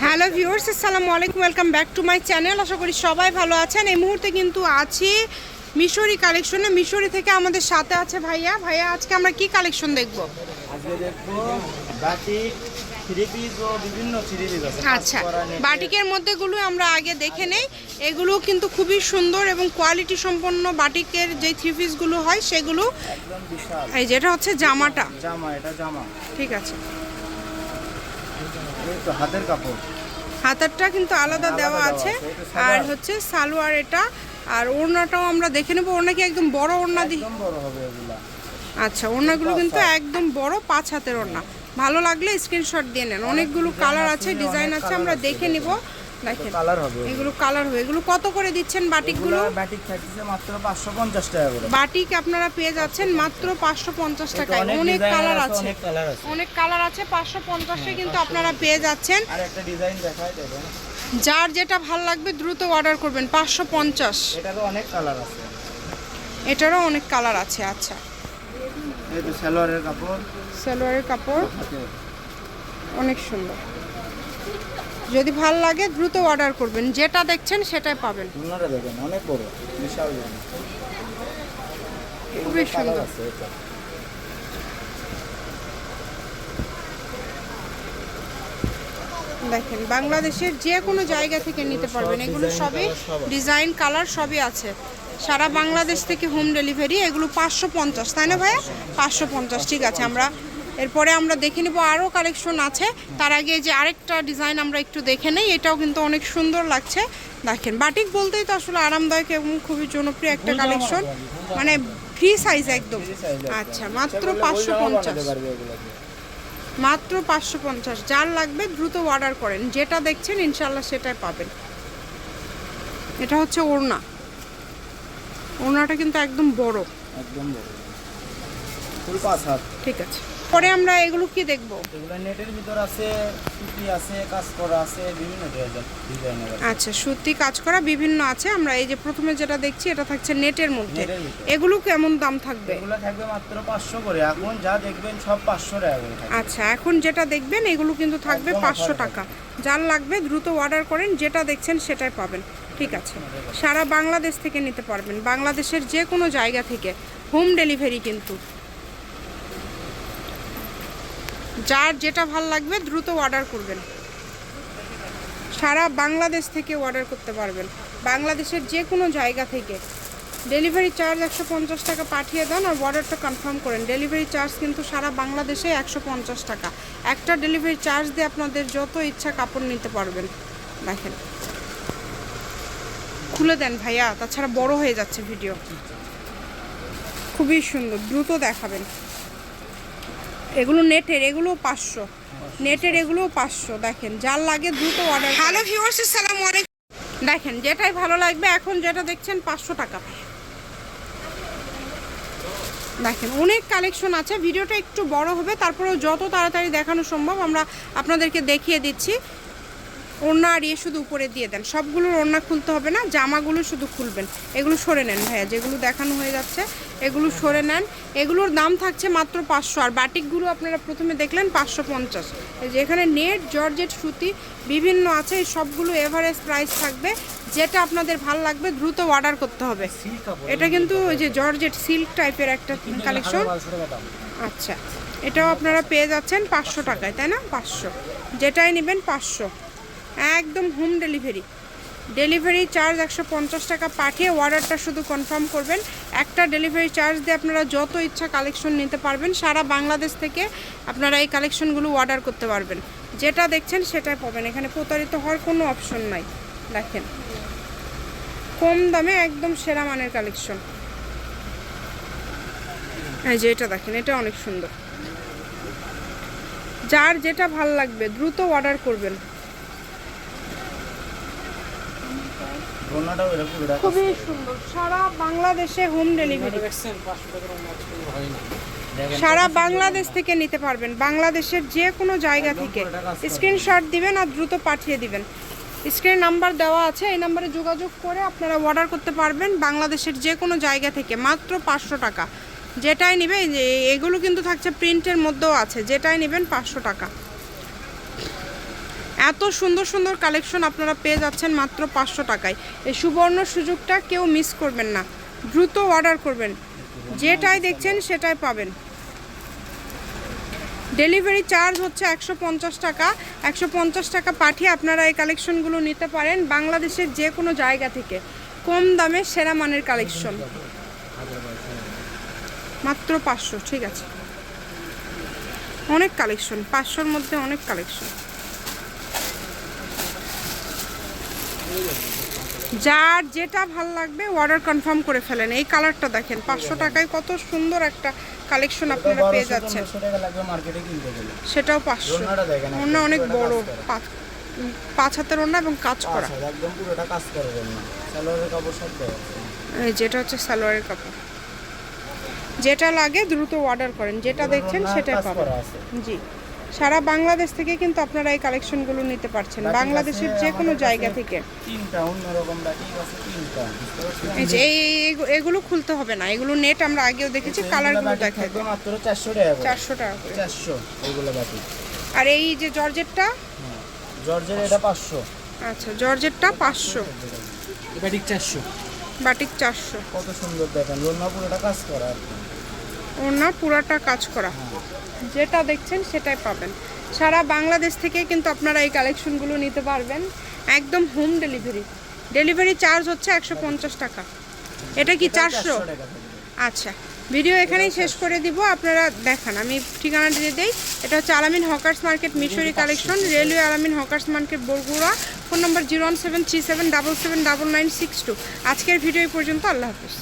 Hello viewers আসসালামু আলাইকুম welcome back to my channel আশা করি সবাই ভালো আছেন। এই মুহূর্তে কিন্তু আছি মিশরি কালেকশনে মিশরি থেকে আমাদের সাথে আছে ভাইয়া। ভাইয়া আজকে আমরা কি কালেকশন দেখব? আজকে দেখব বাটিক থ্রি পিস ও বিভিন্ন থ্রি পিস আছে আচ্ছা। বাটিকের মধ্যেগুলো আমরা আগে দেখে নেই। এগুলো কিন্তু খুবই সুন্দর এবং কোয়ালিটি সম্পন্ন বাটিকের যে থ্রি পিসগুলো হয় সেগুলো এই যেটা হচ্ছে জামাটা। জামা এটা জামা। ঠিক আছে। হাতের কাপড়? হাতারটা কিন্তু আলাদা দেওয়া আছে। আর হচ্ছে সালোয়ার এটা। আর ওড়নাটাও আমরা দেখে নেব। ওড়না কি একদম বড় ওড়না দিই আচ্ছা ওড়নাগুলো কিন্তু একদম বড় পাঁচ হাতের ওড়না। ভালো লাগলে স্ক্রিনশট দিয়ে নেন। অনেকগুলো কালার আছে ডিজাইন আছে আমরা দেখে নিব। দেখেন কালার হবে। এগুলো কালার হবে। এগুলো কত করে দিচ্ছেন বাটিকগুলো? বাটিক থাকছে মাত্র পাঁচশো পঞ্চাশ টাকা করে। বাটিক আপনারা পেয়ে যাচ্ছেন মাত্র পাঁচশো পঞ্চাশ এই তো টাকায়। অনেক কালার আছে অনেক কালার আছে। অনেক কালার আছে পাঁচশো পঞ্চাশে কিন্তু আপনারা পেয়ে যাচ্ছেন। আর একটা ডিজাইন দেখেন। যার যেটা ভালো লাগবে দ্রুত অর্ডার করবেন পাঁচশো পঞ্চাশ। এটারও অনেক কালার আছে। এটারও অনেক কালার আছে আচ্ছা। এই তো সালোয়ারের কাপড়। সালোয়ারের কাপড়। অনেক সুন্দর। যদি ভালো লাগে দ্রুত অর্ডার করবেন। যেটা দেখছেন সেটাই পাবেন। দেখেন অনেক বড় বিশাল খুবই সুন্দর। দেখেন বাংলাদেশের যে কোনো জায়গা থেকে নিতে পারবেন। এগুলো সবই। ডিজাইন কালার সবই আছে। সারা বাংলাদেশ থেকে হোম ডেলিভারি এগুলো পাঁচশো পঞ্চাশ তাই না ভাইয়া? পাঁচশো পঞ্চাশ ঠিক আছে। আমরা এরপরে আমরা দেখে নেব আরও কালেকশন আছে। তার আগে যে আরেকটা ডিজাইন আমরা একটু দেখে নেই এটাও কিন্তু অনেক সুন্দর লাগছে। দেখেন বাটিক বলতেই তো আসলে আরামদায়ক এবং খুবই জনপ্রিয় একটা কালেকশন মানে ফ্রি সাইজ একদম। আচ্ছা মাত্র পাঁচশো পঞ্চাশ। মাত্র পাঁচশো পঞ্চাশ। যার লাগবে দ্রুত অর্ডার করেন। যেটা দেখছেন ইনশাল্লাহ সেটাই পাবেন। এটা হচ্ছে ওড়না। ওড়নাটা কিন্তু একদম বড়। একদম বড়। ঠিক আছে। পরে আমরা এগুলো কি দেখব? এগুলো নেটের ভিতর আছে সুতি আছে কাজ করা আছে বিভিন্ন ডিজাইনের আচ্ছা সত্যি কাজ করা বিভিন্ন আছে। আমরা এই যে প্রথমে যেটা দেখছি এটা থাকছে নেটের মধ্যে। এগুলো কেমন দাম থাকবে? এগুলো থাকবে মাত্র পাঁচশো করে। এখন যা দেখবেন সব পাঁচশো টাকা করে আচ্ছা এখন যেটা দেখবেন এগুলো কিন্তু থাকবে একদম পাঁচশো offer টাকা। যার লাগবে দ্রুত অর্ডার করেন যেটা দেখছেন সেটাই পাবেন। ঠিক আছে। সারা বাংলাদেশ থেকে নিতে পারবেন। বাংলাদেশের যে কোনো জায়গা থেকে হোম ডেলিভারি কিন্তু। যার যেটা ভালো লাগবে দ্রুত অর্ডার করবেন। সারা বাংলাদেশ থেকে অর্ডার করতে পারবেন। বাংলাদেশের যে কোনো জায়গা থেকে। ডেলিভারি চার্জ একশো পঞ্চাশ টাকা পাঠিয়ে দেন আর অর্ডারটা কনফার্ম করেন। ডেলিভারি চার্জ কিন্তু সারা বাংলাদেশে একশো পঞ্চাশ টাকা। একটা ডেলিভারি চার্জ দিয়ে আপনাদের যত ইচ্ছা কাপড় নিতে পারবেন। দেখেন। খুলে দেন ভাইয়া, তাছাড়া বড় হয়ে যাচ্ছে ভিডিও খুবই সুন্দর, দ্রুত দেখাবেন। এগুলো নেটের এগুলো পাঁচশো। নেটের এগুলো পাঁচশো দেখেন। যার লাগে দ্রুত অর্ডার হ্যালো ভিউয়ার্স আসসালামু আলাইকুম। দেখেন যেটাই ভালো লাগবে এখন যেটা দেখছেন পাঁচশো টাকা। দেখেন অনেক কালেকশন আছে। ভিডিওটা একটু বড় হবে তারপরেও যত তাড়াতাড়ি দেখানো সম্ভব আমরা আপনাদেরকে দেখিয়ে দিচ্ছি। ওড়না আর ইয়ে শুধু উপরে দিয়ে দেন। সবগুলোর ওড়না খুলতে হবে না জামাগুলো শুধু খুলবেন। এগুলো সরে নেন ভাইয়া যেগুলো দেখানো হয়ে যাচ্ছে। এগুলো সরে নেন। এগুলোর দাম থাকছে মাত্র পাঁচশো। আর বাটিকগুলো আপনারা প্রথমে দেখলেন পাঁচশো পঞ্চাশ। এই যে এখানে নেট জর্জেট সুতি বিভিন্ন আছে এই সবগুলো এভারেজ প্রাইস থাকবে। যেটা আপনাদের ভালো লাগবে দ্রুত অর্ডার করতে হবে। এটা কিন্তু ওই যে জর্জেট সিল্ক টাইপের একটা কালেকশন আচ্ছা এটাও আপনারা পেয়ে যাচ্ছেন পাঁচশো টাকায় তাই না? পাঁচশো। যেটাই নেবেন পাঁচশো। একদম হোম ডেলিভারি ডেলিভারি চার্জ একশো পঞ্চাশ টাকা পাঠিয়ে অর্ডারটা শুধু কনফার্ম করবেন। একটা ডেলিভারি চার্জ দিয়ে আপনারা যত ইচ্ছা কালেকশন নিতে পারবেন, সারা বাংলাদেশ থেকে আপনারা এই কালেকশনগুলো অর্ডার করতে পারবেন। যেটা দেখছেন সেটাই পাবেন। এখানে প্রতারিত হওয়ার কোনো অপশন নাই। দেখেন। কম দামে একদম সেরা মানের কালেকশন হ্যাঁ যে এটা দেখেন, এটা অনেক সুন্দর। যার যেটা ভালো লাগবে, দ্রুত অর্ডার করবেন। এরকম খুবই সুন্দর। সারা বাংলাদেশে হোম ডেলিভারি সারা বাংলাদেশ থেকে নিতে পারবেন। বাংলাদেশের যে কোনো জায়গা থেকে স্ক্রিনশট দিবেন আর দ্রুত পাঠিয়ে দিবেন। স্ক্রিন নাম্বার দেওয়া আছে এই নাম্বারে যোগাযোগ করে আপনারা অর্ডার করতে পারবেন বাংলাদেশের যে কোনো জায়গা থেকে মাত্র পাঁচশো টাকা। যেটাই নেবে যে এগুলো কিন্তু থাকছে প্রিন্টের মধ্যেও আছে। যেটাই নেবেন পাঁচশো টাকা। এত সুন্দর সুন্দর কালেকশন আপনারা পেয়ে যাচ্ছেন মাত্র পাঁচশো টাকায়। এই সুবর্ণ সুযোগটা কেউ মিস করবেন না। দ্রুত অর্ডার করবেন। যেটাই দেখছেন সেটাই পাবেন। ডেলিভারি চার্জ হচ্ছে একশো পঞ্চাশ টাকা। একশো পঞ্চাশ টাকা পাঠিয়ে আপনারা এই কালেকশনগুলো নিতে পারেন বাংলাদেশের যে কোনো জায়গা থেকে। কম দামে সেরা মানের কালেকশন। মাত্র পাঁচশো, ঠিক আছে। অনেক কালেকশন, পাঁচশোর মধ্যে অনেক কালেকশন। যার যেটা ভালো লাগবে অর্ডার কনফার্ম করে ফেলেন। এই কালারটা দেখেন পাঁচশো টাকায় কত সুন্দর একটা কালেকশন আপনারা পেয়ে যাচ্ছেন। সেটাও পাঁচশো। ওড়না অনেক বড় পাঁচ হাতের ওড়না এবং কাজ করা। এই যেটা হচ্ছে সালোয়ারের কাপড়। যেটা লাগে দ্রুত অর্ডার করেন যেটা দেখছেন সেটাই পাবেন। জি। সারা বাংলাদেশ থেকে কিন্তু আপনারা এই কালেকশনগুলো নিতে পারছেন। বাংলাদেশের যে কোনো জায়গা থেকে। এগুলো খুলতে হবে না। এগুলো নেট আমরা আগেও দেখেছি কালারগুলো দেখাই। মাত্র চারশো টাকা চারশো বাটিক আর এই যে জর্জেটটা? হ্যাঁ জর্জের এটা পাঁচশো। আচ্ছা জর্জেটটা পাঁচশো। বাটিক চারশো। বাটিক চারশো। কত সুন্দর দেখেন লোনা পুরোটা কাজ করা আর কি। ওনা পুরাটা কাজ করা। যেটা দেখছেন সেটাই পাবেন। সারা বাংলাদেশ থেকে কিন্তু আপনারা এই কালেকশনগুলো নিতে পারবেন। একদম হোম ডেলিভারি ডেলিভারি চার্জ হচ্ছে একশো পঞ্চাশ টাকা। এটা কি চারশো? আচ্ছা ভিডিও এখানেই শেষ করে দিব। আপনারা দেখান। আমি ঠিকানা দিয়ে দিই। এটা হচ্ছে আলামিন হকার্স মার্কেট মিশরি collection railway Alamin hawkers market Bogura. Phone number zero one seven three seven double seven double nine six two. আজকের ভিডিও এই পর্যন্ত। আল্লাহ হাফিজ।